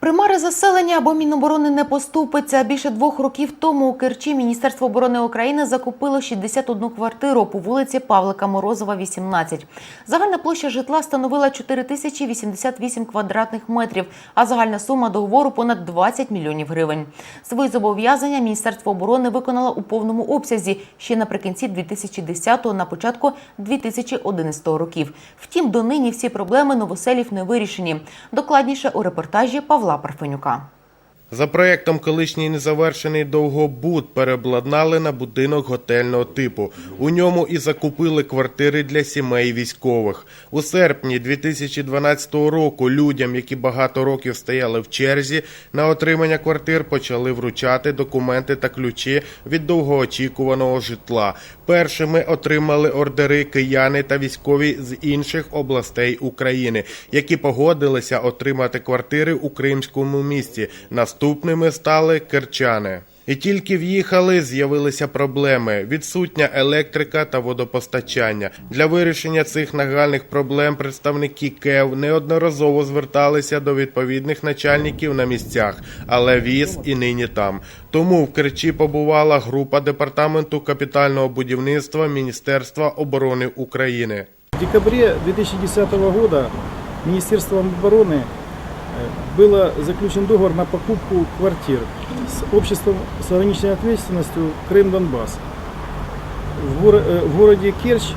Примари заселення або Міноборони не поступиться. Більше двох років тому у Керчі Міністерство оборони України закупило 61 квартиру по вулиці Павлика Морозова, 18. Загальна площа житла становила 4088 квадратних метрів, а загальна сума договору понад 20 мільйонів гривень. Свої зобов'язання Міністерство оборони виконало у повному обсязі ще наприкінці 2010-го, на початку 2011 років. Втім, донині всі проблеми новоселів не вирішені. Докладніше у репортажі Павла Парфенюка. За проектом колишній незавершений довгобуд переобладнали на будинок готельного типу. У ньому і закупили квартири для сімей військових. У серпні 2012 року людям, які багато років стояли в черзі на отримання квартир, почали вручати документи та ключі від довгоочікуваного житла. Першими отримали ордери кияни та військові з інших областей України, які погодилися отримати квартири у Кримському місті. Наступними стали керчани. І тільки в'їхали, з'явилися проблеми: відсутня електрика та водопостачання. Для вирішення цих нагальних проблем представники КЕВ неодноразово зверталися до відповідних начальників на місцях, але віз і нині там. Тому в Керчі побувала група департаменту капітального будівництва Міністерства оборони України. В декабре 2010 года Министерством обороны э, был заключен договор на покупку квартир с обществом с ограниченной ответственностью Крым-Донбасс в, горо- э, в городе Керчь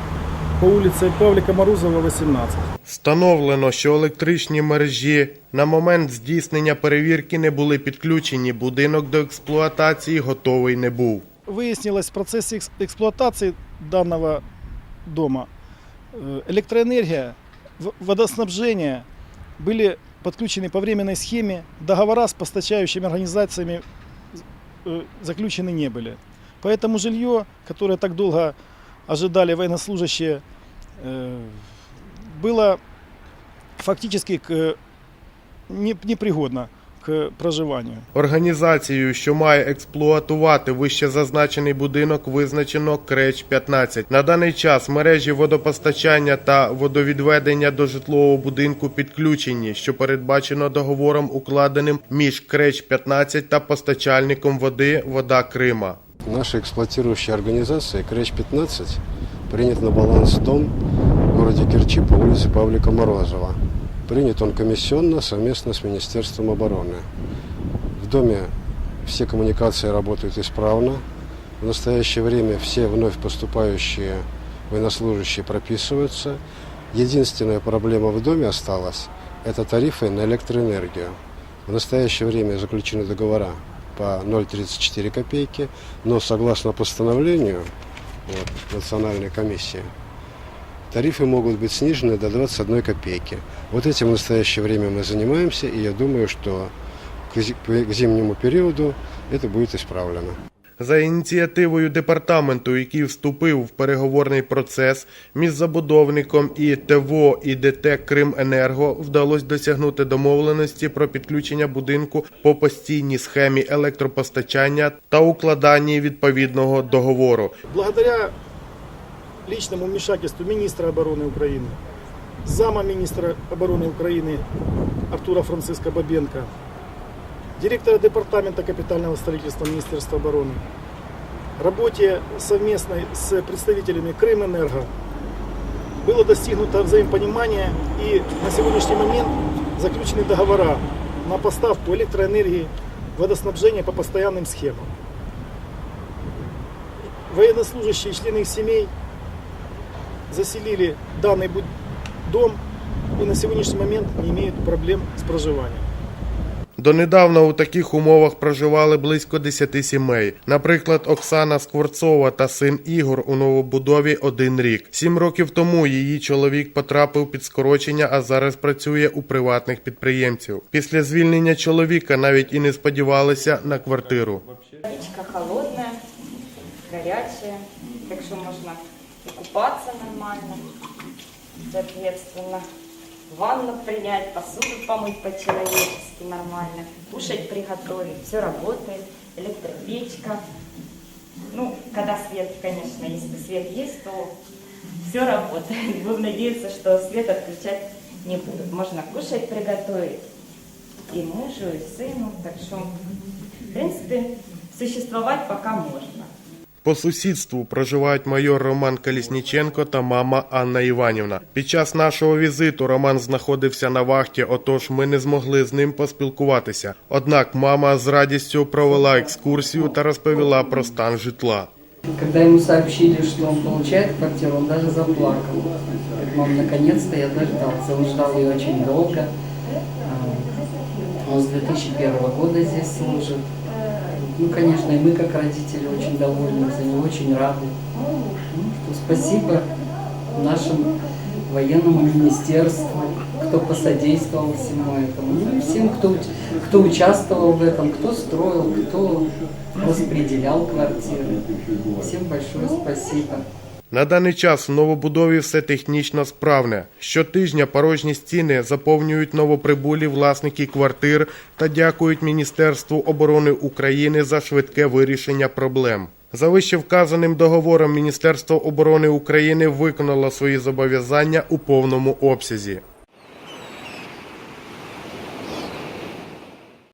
по улице Павлика Морозова, 18. Встановлено, що електричні мережі на момент здійснення перевірки не були підключені. Будинок до експлуатації готовий не був. Выяснилось в процессе экс- эксплуатации данного дома э, электроэнергия, в- водоснабжение были подключены по временной схеме, договора с постачающими организациями э, заключены не были. Поэтому жилье, которое так долго ожидали военнослужащие, э, было фактически не- непригодно к проживанию. Організацією, що має експлуатувати вище зазначений будинок, визначено Креч 15. На даний час мережі водопостачання та водовідведення до житлового будинку підключені, що передбачено договором, укладеним між Креч 15 та постачальником води Вода Крима. Наша эксплуатирующая организация КРЭЧ-15 принят на баланс дом в городе Керчи по улице Павлика Морозова. Принят он комиссионно совместно с Министерством обороны. В доме все коммуникации работают исправно. В настоящее время все вновь поступающие военнослужащие прописываются. Единственная проблема в доме осталась – это тарифы на электроэнергию. В настоящее время заключены договора по 0,34 копейки, но согласно постановлению вот, Национальной комиссии, тарифы могут быть снижены до 21 копейки. Вот этим в настоящее время мы занимаемся, и я думаю, что к зи- к зимнему периоду это будет исправлено. За ініціативою департаменту, який вступив в переговорний процес між забудовником і ТВО і ДТ Крименерго, вдалося досягнути домовленості про підключення будинку по постійній схемі електропостачання та укладанні відповідного договору. Благодаря личному вмешательству министра обороны Украины, зама министра обороны Украины Артура Франциска Бабенко, директора департамента капитального строительства Министерства обороны, работе совместной с представителями Крымэнерго было достигнуто взаимопонимание и на сегодняшний момент заключены договора на поставку электроэнергии, водоснабжения по постоянным схемам. Военнослужащие и члены их семей заселили данный дом и на сегодняшний момент не имеют проблем с проживанием. Донедавна у таких умовах проживали близько 10 сімей. Наприклад, Оксана Скворцова та син Ігор у новобудові один рік. Сім років тому її чоловік потрапив під скорочення, а зараз працює у приватних підприємців. Після звільнення чоловіка навіть і не сподівалися на квартиру. Водичка холодная, горячая, так что можно и купаться нормально, соответственно, ванну принять, посуду помыть по-человечески нормально, кушать приготовить, все работает, электропечка. Ну, когда свет, конечно, если свет есть, то все работает. Будем надеяться, что свет отключать не будут. Можно кушать приготовить. и мужу, и сыну. Так что, в принципе, существовать пока можно. По сусідству проживають майор Роман Колісніченко та мама Анна Іванівна. Під час нашого візиту Роман знаходився на вахті, отож ми не змогли з ним поспілкуватися. Однак мама з радістю провела екскурсію та розповіла про стан житла. Когда ему сообщили, что он получает квартиру, он даже заплакал. Мам, наконец-то я дождался. Он ждал ее очень долго. Он с 2001 года здесь служит. Ну, конечно, и мы, как родители, очень довольны за него, очень рады. Ну, что спасибо нашему военному министерству, кто посодействовал всему этому. Ну, всем, кто, кто участвовал в этом, кто строил, кто распределял квартиры. Всем большое спасибо. На даний час в новобудові все технічно справне. Щотижня порожні стіни заповнюють новоприбулі власники квартир та дякують Міністерству оборони України за швидке вирішення проблем. За вищевказаним договором Міністерство оборони України виконало свої зобов'язання у повному обсязі.